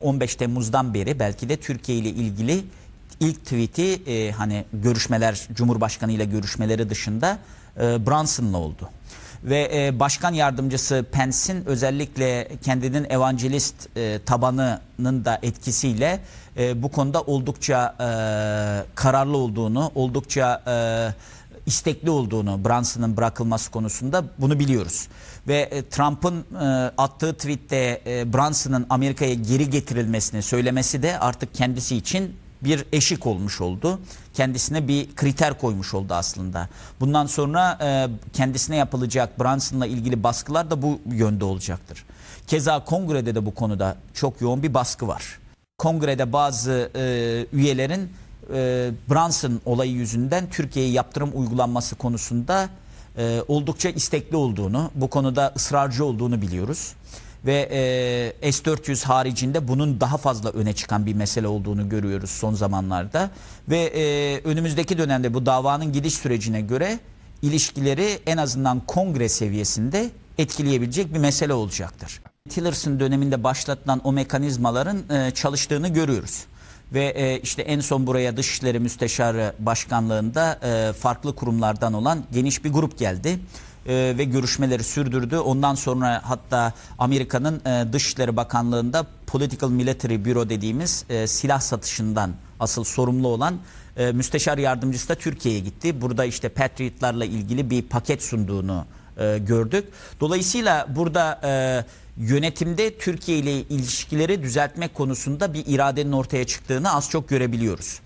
15 Temmuz'dan beri belki de Türkiye ile ilgili ilk tweet'i e, hani görüşmeler Cumhurbaşkanı ile görüşmeleri dışında e, Brunson'la oldu. Ve e, başkan yardımcısı Pence'in özellikle kendinin evangelist e, tabanının da etkisiyle e, bu konuda oldukça e, kararlı olduğunu, oldukça e, istekli olduğunu Brunson'ın bırakılması konusunda bunu biliyoruz. Ve e, Trump'ın e, attığı tweette e, Brunson'ın Amerika'ya geri getirilmesini söylemesi de artık kendisi için bir eşik olmuş oldu. Kendisine bir kriter koymuş oldu aslında. Bundan sonra e, kendisine yapılacak Brunson'la ilgili baskılar da bu yönde olacaktır. Keza kongrede de bu konuda çok yoğun bir baskı var. Kongrede bazı üyelerin e, Brunson olayı yüzünden Türkiye'ye yaptırım uygulanması konusunda e, oldukça istekli olduğunu, bu konuda ısrarcı olduğunu biliyoruz. Ve e, S-400 haricinde bunun daha fazla öne çıkan bir mesele olduğunu görüyoruz son zamanlarda. Ve e, önümüzdeki dönemde bu davanın gidiş sürecine göre ilişkileri en azından kongre seviyesinde etkileyebilecek bir mesele olacaktır. Tillerson döneminde başlatılan o mekanizmaların e, çalıştığını görüyoruz. Ve e, işte en son buraya Dışişleri Müsteşarı Başkanlığında e, farklı kurumlardan olan geniş bir grup geldi. E, ve görüşmeleri sürdürdü. Ondan sonra hatta Amerika'nın e, Dışişleri Bakanlığı'nda Political Military Bureau dediğimiz e, silah satışından asıl sorumlu olan e, müsteşar yardımcısı da Türkiye'ye gitti. Burada işte Patriot'larla ilgili bir paket sunduğunu e, gördük. Dolayısıyla burada e, yönetimde Türkiye ile ilişkileri düzeltmek konusunda bir iradenin ortaya çıktığını az çok görebiliyoruz.